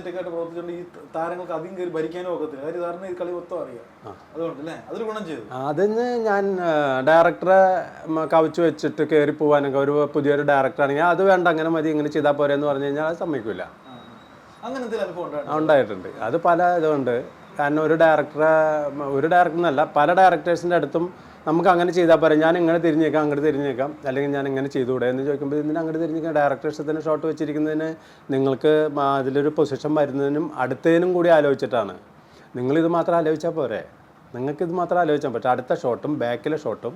ഒക്കെ പ്രവർത്തിച്ചുകൊണ്ട് ഈ താരങ്ങൾക്ക് അധികം കയറി ഭരിക്കാനും ഒക്കത്തില്ല. കാര്യം സാറിന് ഈ കളി മൊത്തം അറിയാം. അതുകൊണ്ട് അല്ലേ അതൊരു ഗുണം ചെയ്തു. അതിന് ഞാൻ ഡയറക്ടറെ കവച്ചു വെച്ചിട്ട് കയറി പോകാനൊക്കെ ഒരു പുതിയൊരു ഡയറക്ടർ ആണെങ്കിൽ അത് വേണ്ട അങ്ങനെ മതി ഇങ്ങനെ ചെയ്താൽ പോരെ എന്ന് പറഞ്ഞു കഴിഞ്ഞാൽ അത് സമ്മതിക്കില്ല. അങ്ങനെ ഉണ്ടായിട്ടുണ്ട്. അത് പല ഇതുണ്ട്. കാരണം ഒരു ഡയറക്ടറെ ഒരു ഡയറക്ടർ എന്നല്ല പല ഡയറക്ടേഴ്സിന്റെ അടുത്തും നമുക്ക് അങ്ങനെ ചെയ്താൽ പറയാം ഞാൻ ഇങ്ങനെ തിരിഞ്ഞേക്കാം അങ്ങോട്ട് തിരിഞ്ഞേക്കാം അല്ലെങ്കിൽ ഞാൻ ഇങ്ങനെ ചെയ്തുകൂടെ എന്ന് ചോദിക്കുമ്പോൾ ഇതിന് അങ്ങോട്ട് തിരിഞ്ഞേക്കാം ഡയറക്ടേഴ്സ് തന്നെ ഷോട്ട് വെച്ചിരിക്കുന്നതിന് നിങ്ങൾക്ക് അതിലൊരു പൊസിഷൻ വരുന്നതിനും അടുത്തതിനും കൂടി ആലോചിച്ചിട്ടാണ്. നിങ്ങളിത് മാത്രം ആലോചിച്ചാൽ പോരെ. നിങ്ങൾക്ക് ഇത് മാത്രം ആലോചിച്ചാൽ പറ്റും. അടുത്ത ഷോട്ടും ബാക്കിലെ ഷോട്ടും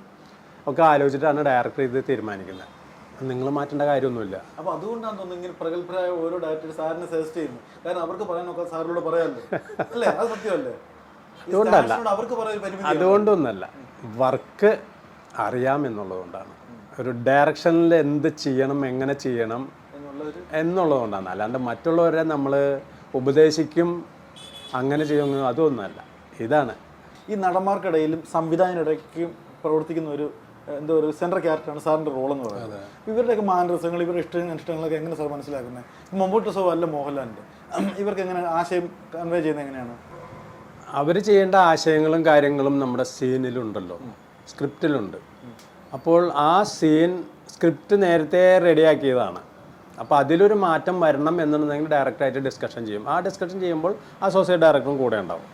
ഒക്കെ ആലോചിച്ചിട്ടാണ് ഡയറക്ടർ ഇത് തീരുമാനിക്കുന്നത്. നിങ്ങൾ മാറ്റേണ്ട കാര്യമൊന്നുമില്ല. അപ്പൊ അതുകൊണ്ടാണ് തോന്നുന്നത് ഇങ്ങനെ പ്രഗത്ഭരായ ഓരോ ഡയറക്ടർ സാറിനെ സജസ്റ്റ് ചെയ്യുന്നു. കാരണം അവർക്ക് പറയാനൊക്കെ സാറിനോട് പറയാമല്ലോ. അല്ലേ? അത് സത്യമല്ലേ? അതുകൊണ്ടല്ല. അതുകൊണ്ടൊന്നല്ല വർക്ക് അറിയാമെന്നുള്ളതുകൊണ്ടാണ് ഒരു ഡയറക്ഷനിൽ എന്ത് ചെയ്യണം എങ്ങനെ ചെയ്യണം എന്നുള്ളതുകൊണ്ടാണ്. അല്ലാണ്ട് മറ്റുള്ളവരെ നമ്മൾ ഉപദേശിക്കും അങ്ങനെ ചെയ്യുന്നു അതൊന്നുമല്ല ഇതാണ്. ഈ നടന്മാർക്കിടയിലും സംവിധായകനിടയ്ക്കും പ്രവർത്തിക്കുന്ന ഒരു എന്താ ഒരു സെൻട്രൽ ക്യാരക്ടറാണ് സാറിന്റെ റോൾ എന്ന് പറയുന്നത്. ഇവരുടെയൊക്കെ മാനരസങ്ങൾ ഇവരുടെ ഇഷ്ടങ്ങൾ ഇഷ്ടങ്ങളൊക്കെ എങ്ങനെ സാർ മനസ്സിലാക്കുന്നത് മമ്മൂട്ടി സോ അല്ല മോഹൻലാലിന്റെ ഇവർക്ക് എങ്ങനെ ആശയം കൺവേ ചെയ്യുന്നത് എങ്ങനെയാണ്? അവർ ചെയ്യേണ്ട ആശയങ്ങളും കാര്യങ്ങളും നമ്മുടെ സീനിലുണ്ടല്ലോ സ്ക്രിപ്റ്റിലുണ്ട് അപ്പോൾ ആ സീൻ സ്ക്രിപ്റ്റ് നേരത്തെ റെഡിയാക്കിയതാണ് അപ്പോൾ അതിലൊരു മാറ്റം വരണം എന്നുണ്ടെങ്കിൽ ഡയറക്റ്റായിട്ട് ഡിസ്കഷൻ ചെയ്യും. ആ ഡിസ്കഷൻ ചെയ്യുമ്പോൾ അസോസിയേറ്റ് ഡയറക്ടറും കൂടെ ഉണ്ടാവും.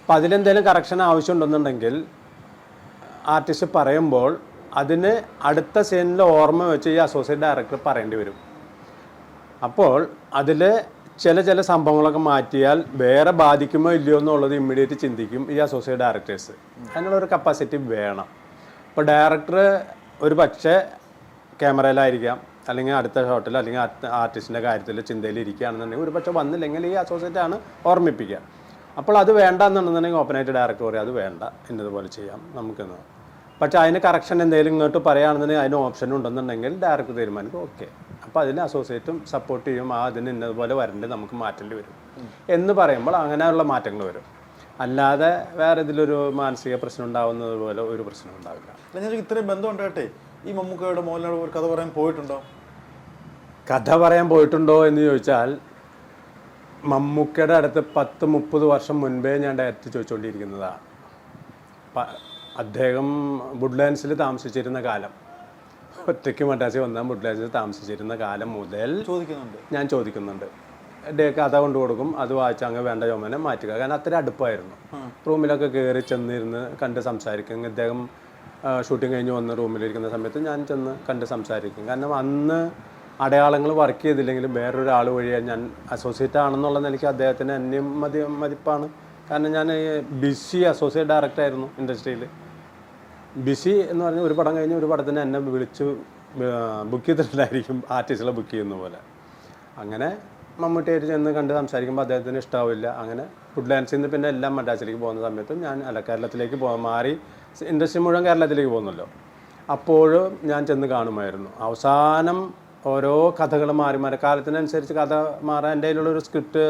അപ്പോൾ അതിലെന്തെങ്കിലും കറക്ഷൻ ആവശ്യമുണ്ടെന്നുണ്ടെങ്കിൽ ആർട്ടിസ്റ്റ് പറയുമ്പോൾ അതിന് അടുത്ത സീനിൽ ഓർമ്മ വെച്ച് ഈ അസോസിയേറ്റ് ഡയറക്ടർ പറയേണ്ടി വരും. അപ്പോൾ അതിൽ ചില ചില സംഭവങ്ങളൊക്കെ മാറ്റിയാൽ വേറെ ബാധിക്കുമോ ഇല്ലയോ എന്നുള്ളത് ഇമ്മീഡിയറ്റ് ചിന്തിക്കും ഈ അസോസിയേറ്റ് ഡയറക്ടേഴ്സ് അതിനുള്ളൊരു കപ്പാസിറ്റി വേണം. ഇപ്പോൾ ഡയറക്ടർ ഒരു പക്ഷേ ക്യാമറയിലായിരിക്കാം അല്ലെങ്കിൽ അടുത്ത ഷോട്ടിൽ അല്ലെങ്കിൽ ആർട്ടിസ്റ്റിന്റെ കാര്യത്തിൽ ചിന്തയിൽ ഇരിക്കുകയാണെന്നുണ്ടെങ്കിൽ ഒരു പക്ഷേ വന്നില്ലെങ്കിൽ ഈ അസോസിയേറ്റ് ആണ് ഓർമ്മിപ്പിക്കുക. അപ്പോൾ അത് വേണ്ട എന്നുണ്ടെന്നുണ്ടെങ്കിൽ ഓപ്പണായിട്ട് ഡയറക്ടർ പറയും അത് വേണ്ട എന്നതുപോലെ ചെയ്യാം നമുക്കെന്ന് പക്ഷേ അതിന് കറക്ഷൻ എന്തെങ്കിലും ഇങ്ങോട്ട് പറയുകയാണെന്നുണ്ടെങ്കിൽ അതിന് ഓപ്ഷൻ ഉണ്ടെന്നുണ്ടെങ്കിൽ ഡയറക്റ്റ് തീരുമാനിക്കും. ഓക്കെ അപ്പോൾ അതിന് അസോസിയേറ്റും സപ്പോർട്ട് ചെയ്യും. ആ അതിന് ഇന്നതുപോലെ വരേണ്ടത് നമുക്ക് മാറ്റേണ്ടി വരും. എന്ന് പറയുമ്പോൾ അങ്ങനെയുള്ള മാറ്റങ്ങൾ വരും. അല്ലാതെ വേറെ ഇതിലൊരു മാനസിക പ്രശ്നം ഉണ്ടാവുന്നത് പോലെ ഒരു പ്രശ്നം ഉണ്ടാവില്ല. ഞാൻ ഇത്രയും ബന്ധം ഉണ്ടായിട്ടെ ഈ മമ്മൂക്കയുടെ മോഹൻലാൽ ഒരു കഥ പറയാൻ പോയിട്ടുണ്ടോ? കഥ പറയാൻ പോയിട്ടുണ്ടോ എന്ന് ചോദിച്ചാൽ മമ്മൂക്കയുടെ അടുത്ത് പത്ത് മുപ്പത് വർഷം മുൻപേ ഞാൻ ഡയറക്റ്റ് ചോദിച്ചുകൊണ്ടിരിക്കുന്നതാണ് അദ്ദേഹം വുഡ്ലാൻഡ്സിൽ താമസിച്ചിരുന്ന കാലം. ഒറ്റയ്ക്ക് മട്ടാശി വന്നാൽ വുഡ്ലാൻഡ്സിൽ താമസിച്ചിരുന്ന കാലം മുതൽ ചോദിക്കുന്നുണ്ട്. ഞാൻ ചോദിക്കുന്നുണ്ട്. ഡേ കഥ കൊണ്ടു കൊടുക്കും അത് വായിച്ച് അങ്ങ് വേണ്ട ചോമനെ മാറ്റുക. കാരണം അത്ര അടുപ്പായിരുന്നു. റൂമിലൊക്കെ കയറി ചെന്നിരുന്ന് കണ്ട് സംസാരിക്കും. അദ്ദേഹം ഷൂട്ടിംഗ് കഴിഞ്ഞ് വന്ന് റൂമിലിരിക്കുന്ന സമയത്ത് ഞാൻ ചെന്ന് കണ്ട് സംസാരിക്കും. കാരണം അന്ന് അടയാളങ്ങൾ വർക്ക് ചെയ്തില്ലെങ്കിലും വേറൊരാൾ വഴിയാണ് ഞാൻ അസോസിയേറ്റ് ആണെന്നുള്ള നിലയ്ക്ക് അദ്ദേഹത്തിന് അന്യം മതി മതിപ്പാണ്. കാരണം ഞാൻ ബിസി അസോസിയേറ്റ് ഡയറക്ടർ ആയിരുന്നു ഇൻഡസ്ട്രിയിൽ ബിസി എന്ന് പറഞ്ഞാൽ ഒരു പടം കഴിഞ്ഞ് ഒരു പടത്തിന് എന്നെ വിളിച്ച് ബുക്ക് ചെയ്തിട്ടുണ്ടായിരിക്കും ആർട്ടിസ്റ്റുകളെ ബുക്ക് ചെയ്യുന്ന പോലെ. അങ്ങനെ മമ്മൂട്ടിയായിട്ട് ചെന്ന് കണ്ട് സംസാരിക്കുമ്പോൾ അദ്ദേഹത്തിന് ഇഷ്ടാവില്ല. അങ്ങനെ ഫുഡ് ഡാൻസിൽ നിന്ന് പിന്നെ എല്ലാം മദ്രാസിലേക്ക് പോകുന്ന സമയത്തും ഞാൻ അല്ല കേരളത്തിലേക്ക് പോകാൻ മാറി ഇൻഡസ്ട്രി മുഴുവൻ കേരളത്തിലേക്ക് പോകുന്നല്ലോ. അപ്പോഴും ഞാൻ ചെന്ന് കാണുമായിരുന്നു. അവസാനം ഓരോ കഥകൾ മാറി മാറി കാലത്തിനനുസരിച്ച് കഥ മാറാൻ എന്റെ കയ്യിലുള്ളൊരു സ്ക്രിപ്റ്റ്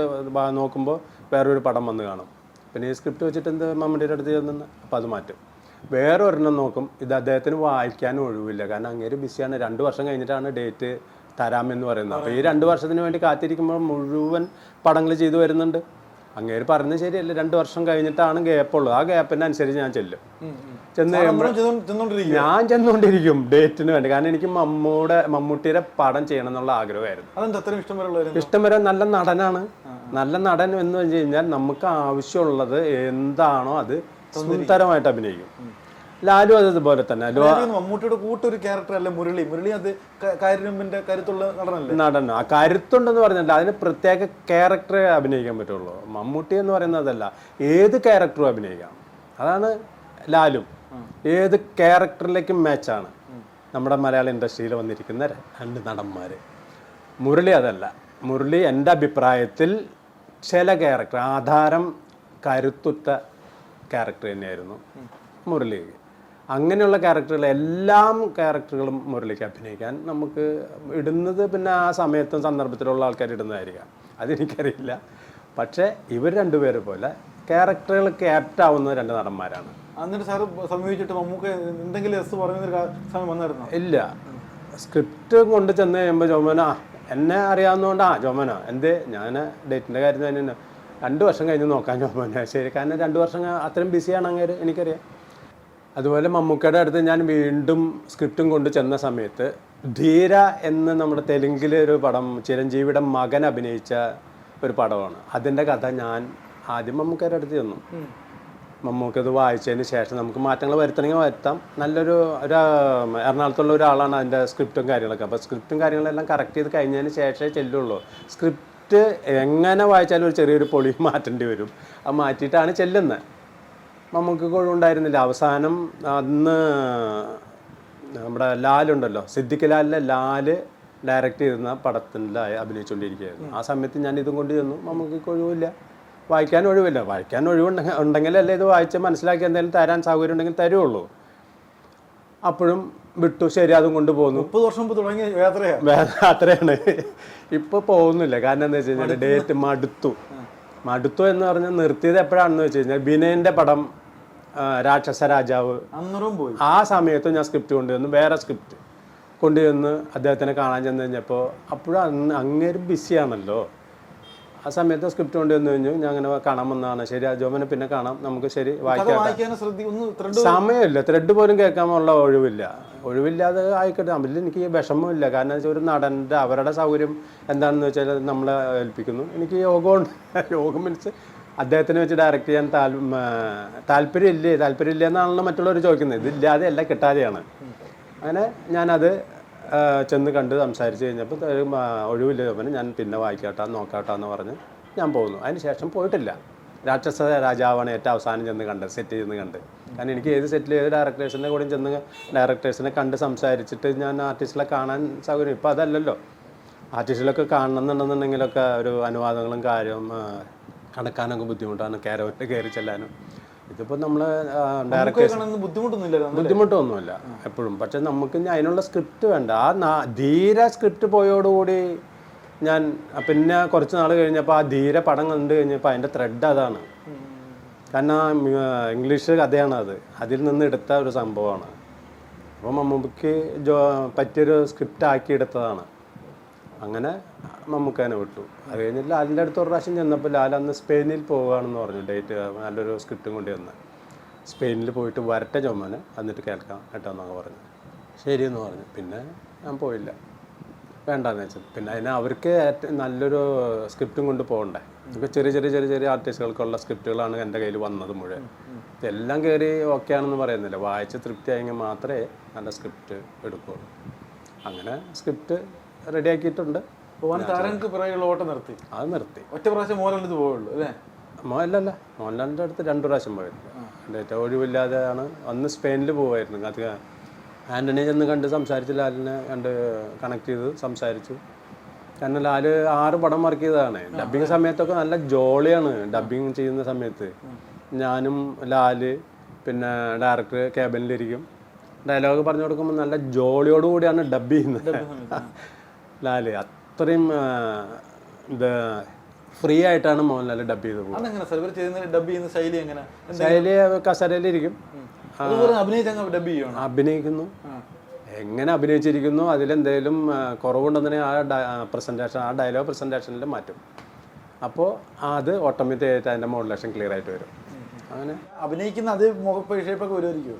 നോക്കുമ്പോൾ വേറൊരു പടം വന്ന് കാണും. പിന്നെ ഈ സ്ക്രിപ്റ്റ് വെച്ചിട്ട് എന്ത് മമ്മൂട്ടിയുടെ അടുത്ത് ചെന്ന് അപ്പോൾ അത് മാറ്റും. വേറെ ഒരെണ്ണം നോക്കും. ഇത് അദ്ദേഹത്തിന് വായിക്കാനും ഒഴിവില്ല. കാരണം അങ്ങേര് ബിസിയാണ്. രണ്ട് വർഷം കഴിഞ്ഞിട്ടാണ് ഡേറ്റ് തരാമെന്ന് പറയുന്നത്. അപ്പോൾ ഈ രണ്ട് വർഷത്തിന് വേണ്ടി കാത്തിരിക്കുമ്പോൾ മുഴുവൻ പടങ്ങൾ ചെയ്തു വരുന്നുണ്ട്. അങ്ങേര് പറഞ്ഞത് ശരിയല്ല. രണ്ട് വർഷം കഴിഞ്ഞിട്ടാണ് ഗ്യാപ്പ് ഉള്ളത്. ആ ഗ്യാപ്പിന് അനുസരിച്ച് ഞാൻ ചെല്ലും. ചെന്ന് ഞാൻ ചെന്നുകൊണ്ടിരിക്കും ഡേറ്റിന് വേണ്ടി. കാരണം എനിക്ക് മമ്മൂടെ മമ്മൂട്ടിയുടെ പടം ചെയ്യണം എന്നുള്ള ആഗ്രഹമായിരുന്നു. ഇഷ്ടം വരെ നല്ല നടനാണ്. നല്ല നടൻ എന്ന് വെച്ച് കഴിഞ്ഞാൽ നമുക്ക് ആവശ്യമുള്ളത് എന്താണോ അത് സുന്ദരമായിട്ട് അഭിനയിക്കും. ലാലു അത് ഇതുപോലെ തന്നെ. മമ്മൂട്ടിയുടെ കൂട്ടൊരു ക്യാരക്ടർ അല്ല മുരളി? മുരളി അത് ക- കരുത്തുള്ള നടനല്ലേ? നടൻ. ആ കരുത്തുണ്ടെന്ന് പറഞ്ഞല്ല അതിന് പ്രത്യേക ക്യാരക്ടറെ അഭിനയിക്കാൻ പറ്റുള്ളൂ. മമ്മൂട്ടി എന്ന് പറയുന്നതല്ല. ഏത് ക്യാരക്ടറും അഭിനയിക്കാം. അതാണ് ലാലും. ഏത് ക്യാരക്ടറിലേക്കും മാച്ചാണ് നമ്മുടെ മലയാള ഇൻഡസ്ട്രിയിൽ വന്നിരിക്കുന്ന രണ്ട് നടന്മാർ മുരളി അതല്ല. മുരളി എന്റെ അഭിപ്രായത്തിൽ ചില ക്യാരക്ടർ ആധാരം കരുത്തുറ്റ ക്യാരക്ടർ തന്നെയായിരുന്നു. മുരളി അങ്ങനെയുള്ള ക്യാരക്ടറുകൾ എല്ലാം ക്യാരക്ടറുകളും മുരളിക്ക് അഭിനയിക്കാൻ നമുക്ക് ഇടുന്നത് പിന്നെ ആ സമയത്തും സന്ദർഭത്തിലുള്ള ആൾക്കാർ ഇടുന്നതായിരിക്കാം. അതെനിക്കറിയില്ല. പക്ഷേ ഇവർ രണ്ടുപേരെ പോലെ ക്യാരക്ടറുകൾ ക്യാപ്റ്റ് ആവുന്ന രണ്ട് നടന്മാരാണ്. എന്നിട്ട് സാറ് സമീപിച്ചിട്ട് എന്തെങ്കിലും എസ് ഇല്ല. സ്ക്രിപ്റ്റ് കൊണ്ട് ചെന്ന് കഴിയുമ്പോൾ ജോമന എന്നെ അറിയാവുന്നതുകൊണ്ട് ആ ജോമന എന്തേ ഞാൻ ഡേറ്റിന്റെ കാര്യം തന്നെ. രണ്ട് വർഷം കഴിഞ്ഞ് നോക്കാൻ ജോമന ശരി. കാരണം രണ്ട് വർഷം അത്രയും ബിസിയാണ് അങ്ങേര് എനിക്കറിയാം. അതുപോലെ മമ്മൂക്കയുടെ അടുത്ത് ഞാൻ വീണ്ടും സ്ക്രിപ്റ്റും കൊണ്ട് ചെന്ന സമയത്ത് ധീര എന്ന് നമ്മുടെ തെലുങ്കിലെ ഒരു പടം ചിരഞ്ജീവിയുടെ മകൻ അഭിനയിച്ച ഒരു പടമാണ്. അതിന്റെ കഥ ഞാൻ ആദ്യം മമ്മൂക്കയുടെ അടുത്ത് ചെന്നു. മമ്മൂക്കത് വായിച്ചതിന് ശേഷം നമുക്ക് മാറ്റങ്ങൾ വരുത്തണമെങ്കിൽ വരുത്താം. നല്ലൊരു ഒരു എറണാകുളത്തുള്ള ഒരാളാണ് അതിന്റെ സ്ക്രിപ്റ്റും കാര്യങ്ങളൊക്കെ. അപ്പോൾ സ്ക്രിപ്റ്റും കാര്യങ്ങളെല്ലാം കറക്റ്റ് ചെയ്ത് കഴിഞ്ഞതിന് ശേഷമേ ചെല്ലുള്ളൂ. സ്ക്രിപ്റ്റ് എങ്ങനെ വായിച്ചാലും ഒരു ചെറിയൊരു പൊളി മാറ്റേണ്ടി വരും. അത് മാറ്റിയിട്ടാണ് ചെല്ലുന്നത് നമുക്ക് ഒഴിവുണ്ടായിരുന്നില്ല അവസാനം അന്ന് നമ്മുടെ ലാലുണ്ടല്ലോ. സിദ്ദിഖ് ലാലിലെ ലാൽ ഡയറക്റ്റ് ചെയ്യുന്ന പടത്തിന്റെ അഭിനയിച്ചുകൊണ്ടിരിക്കുകയായിരുന്നു ആ സമയത്ത് ഞാൻ ഇതും കൊണ്ട് ചെന്നു. നമുക്ക് ഒഴിവില്ല വായിക്കാൻ ഒഴിവില്ല. വായിക്കാൻ ഒഴിവുണ്ടെങ്കിൽ ഉണ്ടെങ്കിലല്ലേ ഇത് വായിച്ച് മനസ്സിലാക്കി എന്തെങ്കിലും തരാൻ സൗകര്യം ഉണ്ടെങ്കിൽ തരുള്ളൂ. അപ്പോഴും വിട്ടു. ശരി അതും കൊണ്ട് പോകുന്നു മുപ്പത് വർഷം മുമ്പ് തുടങ്ങിയ യാത്രയാണ്. അത്രയാണ് ഇപ്പൊ പോകുന്നില്ല. കാരണം എന്താ വെച്ച് കഴിഞ്ഞാൽ ഡേറ്റ് മടുത്തു. മടുത്തു എന്ന് പറഞ്ഞാൽ നിർത്തിയത് എപ്പോഴാണെന്ന് വെച്ച് കഴിഞ്ഞാൽ ബിനയന്റെ പടം രാക്ഷസ രാജാവ്. പോയി. ആ സമയത്ത് ഞാൻ സ്ക്രിപ്റ്റ് കൊണ്ടുവന്നു. വേറെ സ്ക്രിപ്റ്റ് കൊണ്ടുവന്ന് അദ്ദേഹത്തിനെ കാണാൻ ചെന്ന് കഴിഞ്ഞപ്പോൾ അപ്പോഴും അങ്ങേരും ബിസിയാണല്ലോ. ആ സമയത്ത് സ്ക്രിപ്റ്റ് കൊണ്ടുവന്ന് കഴിഞ്ഞു. ഞാൻ അങ്ങനെ കാണാൻ വന്നതാണ്. ശരി അജോമനെ പിന്നെ കാണാം. നമുക്ക് ശരി വായിക്കാം സമയമില്ല. ത്രെഡ് പോലും കേൾക്കാനുള്ള ഒഴിവില്ല. ഒഴിവില്ലാതെ ആയിക്കോട്ടെ. അതിൽ എനിക്ക് വിഷമമില്ല. കാരണം വെച്ചാൽ ഒരു നടന്റെ അവരുടെ സൗകര്യം എന്താണെന്ന് വെച്ചാൽ നമ്മളെ ഏൽപ്പിക്കുന്നു. എനിക്ക് യോഗമുണ്ട്. യോഗം മീൻസ് അദ്ദേഹത്തിനെ വെച്ച് ഡയറക്റ്റ് ചെയ്യാൻ താൽ താല്പര്യമില്ലേ? താല്പര്യമില്ല എന്നാണല്ലോ മറ്റുള്ളവർ ചോദിക്കുന്നത്. ഇതില്ലാതെ അല്ല കിട്ടാതെയാണ് അങ്ങനെ ഞാനത് ചെന്ന് കണ്ട് സംസാരിച്ച് കഴിഞ്ഞപ്പോൾ ഒഴിവില്ല ചോപ്പന് ഞാൻ പിന്നെ വായിക്കാട്ടാ നോക്കാട്ടാ എന്ന് പറഞ്ഞ് ഞാൻ പോകുന്നു അതിന് ശേഷം പോയിട്ടില്ല. രാക്ഷസ രാജാവാണ് ഏറ്റവും അവസാനം ചെന്ന് കണ്ടത് സെറ്റ് ചെയ്യുന്ന കണ്ട്. കാരണം എനിക്ക് ഏത് സെറ്റിൽ ഏത് ഡയറക്ടേഴ്സിന്റെ കൂടെ ചെന്ന് ഡയറക്ടേഴ്സിനെ കണ്ട് സംസാരിച്ചിട്ട് ഞാൻ ആർട്ടിസ്റ്റിലെ കാണാൻ സൗകര്യം. ഇപ്പോൾ അതല്ലല്ലോ. ആർട്ടിസ്റ്റിലൊക്കെ കാണണമെന്നുണ്ടെന്നുണ്ടെങ്കിലൊക്കെ ഒരു അനുവാദങ്ങളും കാര്യവും കണക്കാനൊക്കെ ബുദ്ധിമുട്ടാണ്. കയറവറ്റ് കയറി ചെല്ലാനും. ഇതിപ്പോൾ നമ്മൾ ഡയറക്ടേഴ്സ് കാണുന്ന ബുദ്ധിമുട്ടൊന്നും ഇല്ലായിരുന്നു ബുദ്ധിമുട്ടൊന്നുമില്ല എപ്പോഴും. പക്ഷെ നമുക്ക് അതിനുള്ള സ്ക്രിപ്റ്റ് വേണ്ട. ആ ധീര സ്ക്രിപ്റ്റ് പോയോടുകൂടി ഞാൻ പിന്നെ കുറച്ച് നാൾ കഴിഞ്ഞപ്പോൾ ആ ധീര പടം കണ്ടു കഴിഞ്ഞപ്പോൾ അതിന്റെ ത്രെഡ് അതാണ്. കാരണം ഇംഗ്ലീഷ് കഥയാണ് അത്. അതിൽ നിന്ന് എടുത്ത ഒരു സംഭവമാണ്. അപ്പോൾ മമ്മൂക്ക് ജോ പറ്റിയൊരു സ്ക്രിപ്റ്റ് ആക്കി എടുത്തതാണ് അങ്ങനെ മമ്മൂക്കാനെ വിട്ടു. അത് കഴിഞ്ഞ് ലാലിന്റെ അടുത്ത് ഒരു പ്രാവശ്യം ചെന്നപ്പോൾ ലാൽ അന്ന് സ്പെയിനിൽ പോവുകയാണെന്ന് പറഞ്ഞു. ഡേറ്റ് നല്ലൊരു സ്ക്രിപ്റ്റും കൊണ്ട് വന്ന് സ്പെയിനിൽ പോയിട്ട് വരട്ടെ ചുമന് എന്നിട്ട് കേൾക്കാം കേട്ടോ എന്നൊക്കെ പറഞ്ഞു. ശരിയെന്ന് പറഞ്ഞു. പിന്നെ ഞാൻ പോയില്ല. വേണ്ടാന്ന് വെച്ചത്. പിന്നെ അതിന് അവർക്ക് നല്ലൊരു സ്ക്രിപ്റ്റും കൊണ്ട് പോകണ്ടേ. ഇപ്പോൾ ചെറിയ ചെറിയ ചെറിയ ചെറിയ ആർട്ടിസ്റ്റുകൾക്കുള്ള സ്ക്രിപ്റ്റുകളാണ് എന്റെ കയ്യിൽ വന്നത് മുഴുവൻ. ഇതെല്ലാം കയറി ഓക്കെ ആണെന്ന് പറയുന്നില്ല. വായിച്ച് തൃപ്തിയായെങ്കിൽ മാത്രമേ നല്ല സ്ക്രിപ്റ്റ് എടുക്കുകയുള്ളൂ അങ്ങനെ സ്ക്രിപ്റ്റ് റെഡിയാക്കിയിട്ടുണ്ട്. താരങ്ങൾക്ക് പിറകെയുള്ള ഓട്ടം നിർത്തി. അത് നിർത്തി. ഒറ്റ പ്രാവശ്യം മോഹൻലാലിന് പോവുള്ളൂ അല്ലേ? മോഹൻലാലല്ല മോഹൻലാലിന്റെ അടുത്ത് രണ്ടു പ്രാവശ്യം പോയിട്ടുണ്ട് ഡേറ്റ ഒഴിവില്ലാതെയാണ് അന്ന് സ്പെയിനിൽ പോവായിരുന്നു. അത് ആന്റണി ചെന്ന് കണ്ട് സംസാരിച്ച് ലാലിനെ കണ്ട് കണക്ട് ചെയ്ത് സംസാരിച്ചു. കാരണം ലാൽ ആറ് പടം വർക്ക് ചെയ്തതാണ്. ഡബിങ് സമയത്തൊക്കെ നല്ല ജോളിയാണ് ഡബിങ് ചെയ്യുന്ന സമയത്ത്. ഞാനും ലാൽ പിന്നെ ഡയറക്ടർ ക്യാബിനിലിരിക്കും ഡയലോഗ് പറഞ്ഞു കൊടുക്കുമ്പോൾ നല്ല ജോളിയോടുകൂടിയാണ് ഡബ് ചെയ്യുന്നത്. ലാൽ അത്രയും ഇത് ഫ്രീ ആയിട്ടാണ് മോഹൻലാൽ ഡബ് ചെയ്ത് ഡബ് ചെയ്യുന്ന ശൈലി എങ്ങനെ? ശൈലി കസരയിലിരിക്കും. അഭിനയിക്കുന്നു. എങ്ങനെ അഭിനയിച്ചിരിക്കുന്നു അതിലെന്തെങ്കിലും കുറവുണ്ടെന്ന് കുറവുണ്ടെന്നുണ്ടെങ്കിൽ ആ പ്രസന്റേഷൻ ആ ഡയലോഗ് പ്രസന്റേഷനിൽ മാറ്റും. അപ്പോൾ അത് ഓട്ടോമാറ്റിക് ആയിട്ട് അതിന്റെ മോഡുലേഷൻ ക്ലിയർ ആയിട്ട് വരും. അങ്ങനെ. അഭിനയിക്കുന്ന അത് മുഖപ്പേഷേപ്പൊക്കെ വരുമായിരിക്കും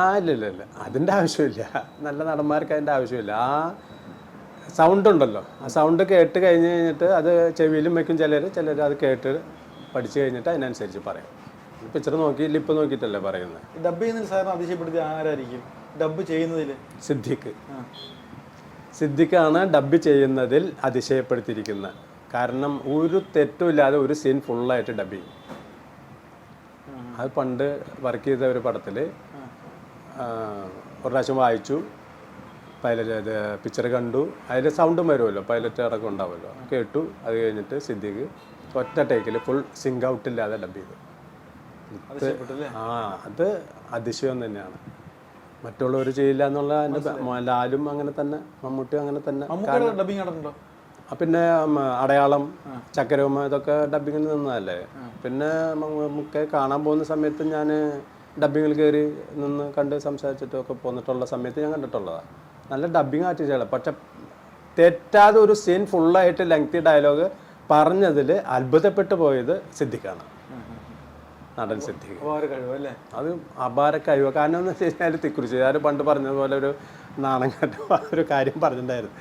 ആ ഇല്ല ഇല്ല ഇല്ല. അതിന്റെ ആവശ്യമില്ല. നല്ല നടന്മാർക്ക് അതിന്റെ ആവശ്യമില്ല. ആ സൗണ്ട് ഉണ്ടല്ലോ ആ സൗണ്ട് കേട്ട് കഴിഞ്ഞ് കഴിഞ്ഞിട്ട് അത് ചെവിയിലും വെക്കും ചിലർ ചിലർ അത് കേട്ട് പഠിച്ചു കഴിഞ്ഞിട്ട് അതിനനുസരിച്ച് പറയും. പിക്ചർ നോക്കി ലിപ്പ് നോക്കിയിട്ടല്ലേ പറയുന്നത്. ഡബ് ചെയ്യുന്നതിൽ സാറിന് അതിശയപ്പെടുത്തി ആരായിരിക്കും? ഡബ് ചെയ്യുന്നതിൽ സിദ്ദിഖ്. സിദ്ദിഖാണ് ഡബ് ചെയ്യുന്നതിൽ അതിശയപ്പെടുത്തിയിരിക്കുന്നത്. കാരണം ഒരു തെറ്റുമില്ലാതെ ഒരു സീൻ ഫുള്ളായിട്ട് ഡബ് ചെയ്യും. അത് പണ്ട് വർക്ക് ചെയ്ത ഒരു പടത്തിൽ ഒരു പ്രാവശ്യം വായിച്ചു. പൈലറ്റ് അത് പിക്ചർ കണ്ടു. അതിന്റെ സൗണ്ടും വരുമല്ലോ. പൈലറ്റ് അടക്കം ഉണ്ടാവുമല്ലോ. കേട്ടു. അത് കഴിഞ്ഞിട്ട് സിദ്ദിഖ് ഒറ്റ ടേക്കിൽ ഫുൾ സിങ്ക് ഔട്ട് ഇല്ലാതെ ഡബ് ചെയ്തു. ആ അത് അതിശയം തന്നെയാണ്. മറ്റുള്ളവർ ചെയ്യില്ല എന്നുള്ള ലാലും അങ്ങനെ തന്നെ മമ്മൂട്ടിയും അങ്ങനെ തന്നെ. പിന്നെ അടയാളം ചക്കരവും ഇതൊക്കെ ഡബിങ്ങിൽ നിന്നതല്ലേ? പിന്നെ നമുക്ക് കാണാൻ പോകുന്ന സമയത്ത് ഞാൻ ഡബിങ്ങിൽ കയറി നിന്ന് കണ്ട് സംസാരിച്ചിട്ടൊക്കെ പോന്നിട്ടുള്ള സമയത്ത് ഞാൻ കണ്ടിട്ടുള്ളതാണ് നല്ല ഡബിങ് ആർട്ടിസ്റ്റുകൾ പക്ഷെ തെറ്റാതെ ഒരു സീൻ ഫുള്ളായിട്ട് ലെങ്തി ഡയലോഗ് പറഞ്ഞതിൽ അത്ഭുതപ്പെട്ടു പോയത് സിദ്ധിക്കാണ്. നടൻ സിദ്ധിക്ക്. അത് അപാര കഴിവ്. കാരണം എന്ന് വെച്ച് കഴിഞ്ഞാൽ തിക്കുറിച്ചുകാർ പണ്ട് പറഞ്ഞതുപോലെ ഒരു നാണം കണ്ട ഒരു കാര്യം പറഞ്ഞിട്ടുണ്ടായിരുന്നു.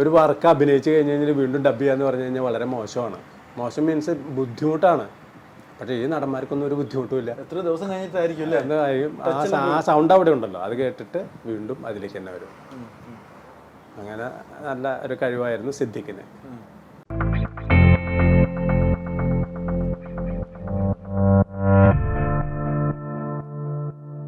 ഒരു വർക്ക് അഭിനയിച്ച് കഴിഞ്ഞ് കഴിഞ്ഞാൽ വീണ്ടും ഡബ് ചെയ്യാന്ന് പറഞ്ഞു കഴിഞ്ഞാൽ വളരെ മോശമാണ്. മോശം മീൻസ് ബുദ്ധിമുട്ടാണ്. പക്ഷേ ഈ നടന്മാർക്കൊന്നും ഒരു ബുദ്ധിമുട്ടുമില്ല. എത്ര ദിവസം കഴിഞ്ഞിട്ടായിരിക്കും അല്ലേ? ആ ആ സൗണ്ട് അവിടെ ഉണ്ടല്ലോ. അത് കേട്ടിട്ട് വീണ്ടും അതിലേക്ക് തന്നെ വരും. അങ്ങനെ നല്ല ഒരു കഴിവായിരുന്നു സിദ്ദിഖിന്